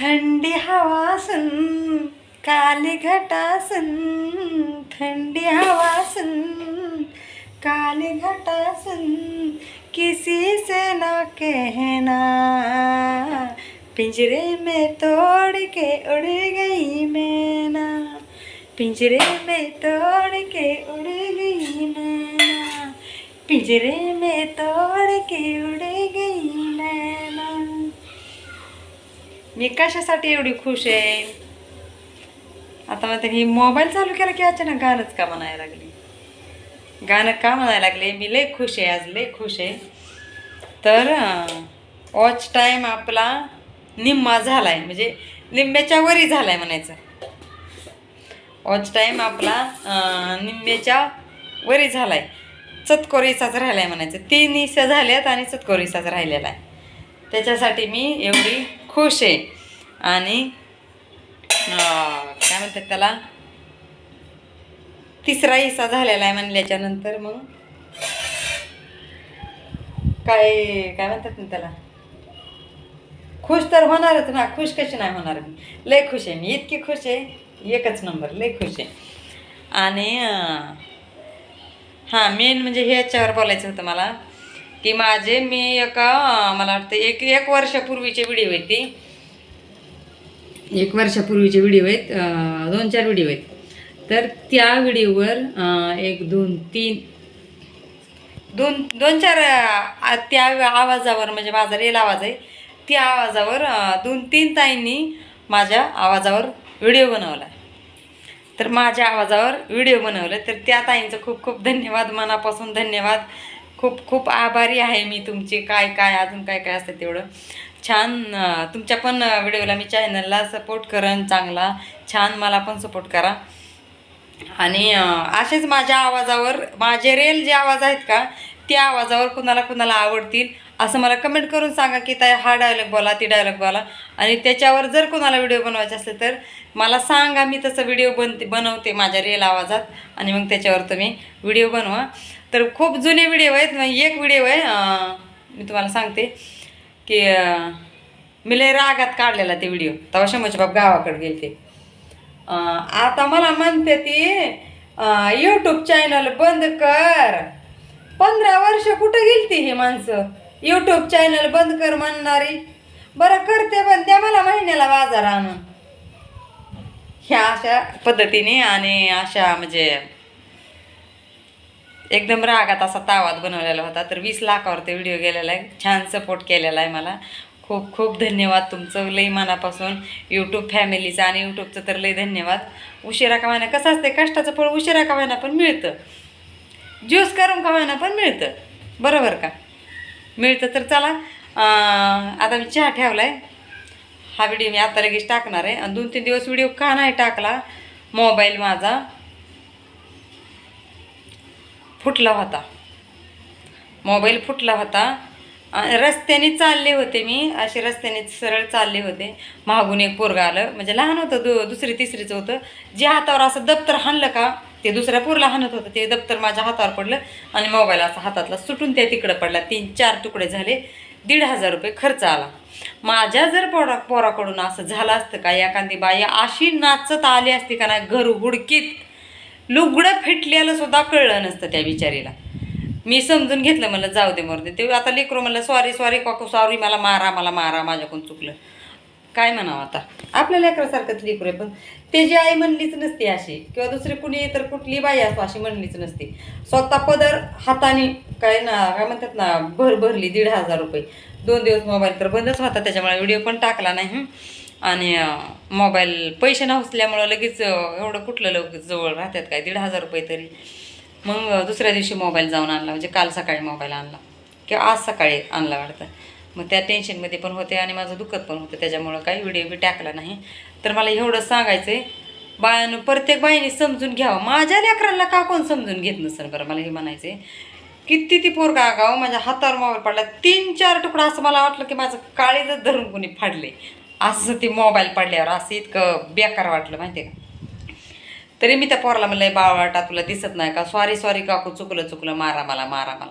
थंडी हवासन, काली घटासन थंडी हवासन, काली घटा सुन किसी से ना कहना। पिंजरे में तोड़ के उड़ गई मैना, पिंजरे में तोड़ के उड़ गई मैना, पिंजरे में तोड़ के उड़ गई मी कशासाठी एवढी खुश आहे? आता मग ही मोबाईल चालू केला की अचानक गाणंच का म्हणायला लागली? गाणं का म्हणायला लागले? मी लय खुश आहे आज लय खुश आहे. तर वॉच टाईम आपला निम्मा झाला आहे म्हणजे निम्म्याच्या वरी झाला आहे म्हणायचं. वॉच टाईम आपला निम्म्याच्या वरी झाला आहे चतकोरीचाच राहिला आहे म्हणायचं. तीन इसा झाल्यात आणि चतकोरीचाच राहिलेला आहे. त्याच्यासाठी मी एवढी खुश आहे. आणि काय म्हणतात त्याला? तिसरा हिस्सा झालेला आहे म्हणल्याच्यानंतर मग. काय काय म्हणतात ना त्याला? खुश तर होणारच ना खुश कशी नाही होणार मी? लय खुश आहे मी इतकी खुश आहे एकच नंबर लय खुश आहे. आणि हां मेन म्हणजे हे याच्यावर बोलायचं होतं मला की माझे मी एका मला वाटतं एक एक वर्षापूर्वीचे व्हिडिओ होती एक वर्षापूर्वीचे व्हिडिओ आहेत दोन चार व्हिडिओ आहेत. तर त्या व्हिडिओवर एक दोन तीन दोन दोन चार त्या आवाजावर म्हणजे माझा रेल आवाज आहे त्या आवाजावर दोन तीन ताईंनी माझ्या आवाजावर व्हिडिओ बनवला. तर माझ्या आवाजावर व्हिडिओ बनवलं. तर त्या ताईंचं खूप खूप धन्यवाद मनापासून धन्यवाद. खूप खूप आभारी आहे मी तुमचे. काय काय अजून काय काय असतं तेवढं. छान तुमच्या पण व्हिडिओला मी चॅनलला सपोर्ट करेन चांगला. छान मला पण सपोर्ट करा. आणि असेच माझ्या आवाजावर माझे रेल जे आवाज आहेत का त्या आवाजावर कुणाला कुणाला आवडतील असं मला कमेंट करून सांगा की ताई हा डायलॉग बोला ती डायलॉग बोला. आणि त्याच्यावर जर कोणाला व्हिडिओ बनवायचा असेल तर मला सांगा मी तसं व्हिडिओ बनते बनवते माझ्या रेल आवाजात. आणि मग त्याच्यावर तुम्ही व्हिडिओ बनवा. तर खूप जुने व्हिडिओ आहेत मग एक व्हिडिओ आहे मी तुम्हाला सांगते. की मी लय रागात काढलेला ते व्हिडिओ तेव्हा शंभूचे बाप गावाकडे गेले ते आता मला म्हणते ती यूट्यूब चॅनल बंद कर. पंधरा वर्ष कुठं गेलती ही माणसं? यूट्यूब चॅनल बंद कर म्हणणारी. बरं करते पण त्या मला महिन्याला बाजार आणून ह्या अशा पद्धतीने आणि अशा म्हणजे एकदम रागात असा तावात बनवलेला होता. तर वीस लाखावरती व्हिडिओ गेलेला आहे. छान सपोर्ट केलेला आहे मला. खूप खूप धन्यवाद तुमचं. लई मनापासून यूट्यूब फॅमिलीचं आणि यूट्यूबचं तर लई धन्यवाद. उशिरा कमायना कसं असते कष्टाचं फळ उशिरा कमायना पण मिळतं. ज्यूस करून कमायना पण मिळतं. बरोबर का? मिळतं तर चला. आता मी चहा ठेवला आहे हा व्हिडिओ मी आता लगेच टाकणार आहे. आणि दोन तीन दिवस व्हिडिओ का नाही टाकला? मोबाईल माझा. फुटला होता. मोबाईल फुटला होता. रस्त्याने चालले होते मी. असे रस्त्याने सरळ चालले होते. मागून एक पोरगा आलं. म्हणजे लहान होतं दु दुसरी तिसरीचं होतं. जे हातावर असं दप्तर हाणलं का ते दुसऱ्या पोरला हाणत होतं. ते दप्तर माझ्या हातावर पडलं आणि मोबाईल असा हातातला सुटून त्या तिकडं पडला. तीन चार तुकडे झाले. दीड हजार रुपये खर्च आला. माझ्या जर पोरा पोराकडून असं झालं असतं का एखादी बाई अशी नाचत आली असती का नाही घर हुडकीत. लुगडं फिटलेलं सुद्धा कळलं नसतं त्या बिचारीला. मी समजून घेतलं मला जाऊ दे मरते ते आता लेकरू म्हणलं सॉरी सॉरी काकू सॉरी मला मारा मला मारा माझ्याकडून चुकलं. काय म्हणावं आता? आपल्या लेकरासारखंच लेकरू आहे पण त्याची आई म्हणलीच नसते अशी किंवा दुसरी कुणी तर कुठली बाई असो अशी म्हणलीच नसते. स्वतः पदर हाताने काय ना काय म्हणतात ना भर भरली दीड हजार रुपये. दोन दिवस मोबाईल तर बंदच होता त्याच्यामुळे व्हिडिओ पण टाकला नाही आणि मोबाईल पैसे नसल्यामुळं लगेच एवढं कुठलं लगेच जवळ राहतात काय? दीड हजार रुपये तरी. मग दुसऱ्या दिवशी मोबाईल जाऊन आणला म्हणजे काल सकाळी मोबाईल आणला. किंवा आज सकाळी आणला वाटतं. मग त्या टेन्शनमध्ये पण होते आणि माझं दुखत पण होतं. त्याच्यामुळं काही व्हिडिओ बी टाकला नाही. तर मला एवढं सांगायचं आहे बायानं प्रत्येक बाईने समजून घ्यावं. माझ्या लेकरांना का कोण समजून घेत नसेल बरं? मला हे म्हणायचं आहे किती ती पोरगा आगाव माझ्या हातावर मोबाईल पडला. तीन चार तुकडा असं मला वाटलं की माझं काळीजच धरून कोणी फाडले असं ते मोबाईल पडल्यावर असं इतकं बेकार वाटलं माहिती आहे का? तरी मी त्या पोराला म्हणलं बाळवाटा तुला दिसत नाही का? सॉरी सॉरी काकू चुकलं चुकलं मारा मला मारा मला.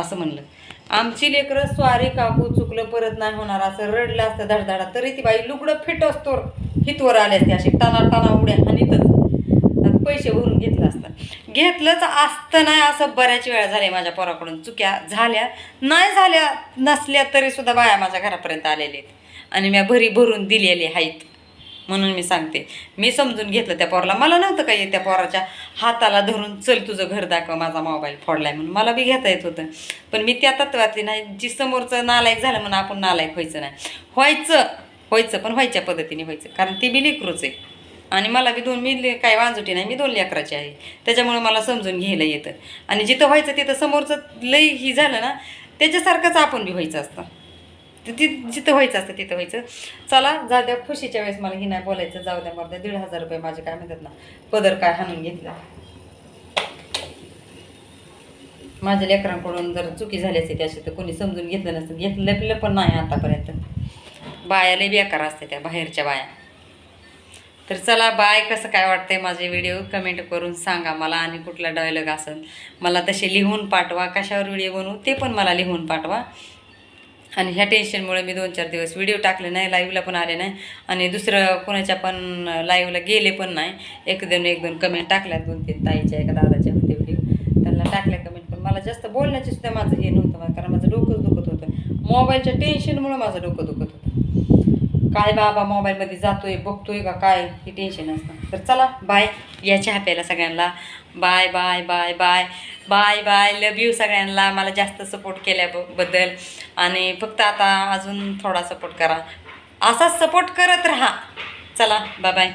असं म्हणलं. आमची लेकरं स्वारी काकू चुकलं परत नाही होणार. असं रडलं असतं धडधडा तरी ती बाई लुगडं फिट असतो हितवर आले असते अशी टाना टाना उड्या आणि पैसे भरून घेतलं असतं. घेतलंच असतं नाही असं बऱ्याच वेळा झाले माझ्या पोराकडून. चुक्या झाल्या नाही झाल्या नसल्या तरी सुद्धा बाया माझ्या घरापर्यंत आलेले आहेत. आणि म्या भरी भरून दिलेली आहेत म्हणून मी सांगते मी समजून घेतलं त्या पोराला. मला नव्हतं काही त्या पोराच्या हाताला धरून चल तुझं घर दाखव माझा मोबाईल फोडलाय म्हणून. मला बी घेता येत होतं. पण मी त्या तत्वातली नाही जी समोरचं नालायक झालं म्हणून आपण नालायक व्हायचं नाही. व्हायचं व्हायचं पण व्हायच्या पद्धतीने व्हायचं. कारण ती बी लेकरूच आहे. आणि मला बी दोन मी ले- काय वांजुटी नाही मी दोन लेकराची आहे. त्याच्यामुळे मला समजून घ्यायला येतं. आणि जिथं व्हायचं तिथं समोरचं लई ही झालं ना त्याच्यासारखंच आपण बी व्हायचं असतं. ति जिथं व्हायचं असतं तिथं व्हायचं. चला जा द्या खुशीच्या वेळेस मला ही नाही बोलायचं. जाऊ द्या मरद्या दीड हजार रुपये माझे काय म्हणतात ना पदर काय हाणून घेतला. माझ्या लेकरांकडून जर चुकी झाली असते त्याशी तर कोणी समजून घेतलं नसतं. घेतलं पिलं पण नाही आतापर्यंत. बाया लई बेकार असते त्या बाहेरच्या बाया. तर चला बाय कसं काय वाटतंय माझे व्हिडिओ? कमेंट करून सांगा मला आणि कुठला डायलॉग असेल. मला तसे लिहून पाठवा. कशावर व्हिडिओ बनवू ते पण मला लिहून पाठवा. आणि ह्या टेन्शनमुळे मी दोन चार दिवस व्हिडिओ टाकले नाही लाईव्हला पण आले नाही. आणि दुसरं कोणाच्या पण लाईव्हला गेले पण नाही. एक दोन एक दोन कमेंट टाकल्यात दोन तीन ताईच्या एका दादाच्या होते व्हिडिओ त्यांना टाकल्या कमेंट पण मला जास्त बोलण्याची सुद्धा माझं हे नव्हतं मला कारण माझं डोकं दुखत होतं. मोबाईलच्या टेन्शनमुळे माझं डोकं दुखत होतं. काय बाबा मोबाईलमध्ये जातोय बघतोय का काय? हे टेन्शन असतं. तर चला बाय या चहा प्यायला सगळ्यांना. Bye bye bye bye bye bye love you सगळ्यांना. मला जास्त सपोर्ट केल्याबद्दल. आणि फक्त आता अजून थोडा सपोर्ट करा. असाच सपोर्ट करत राहा. चला बाय बाय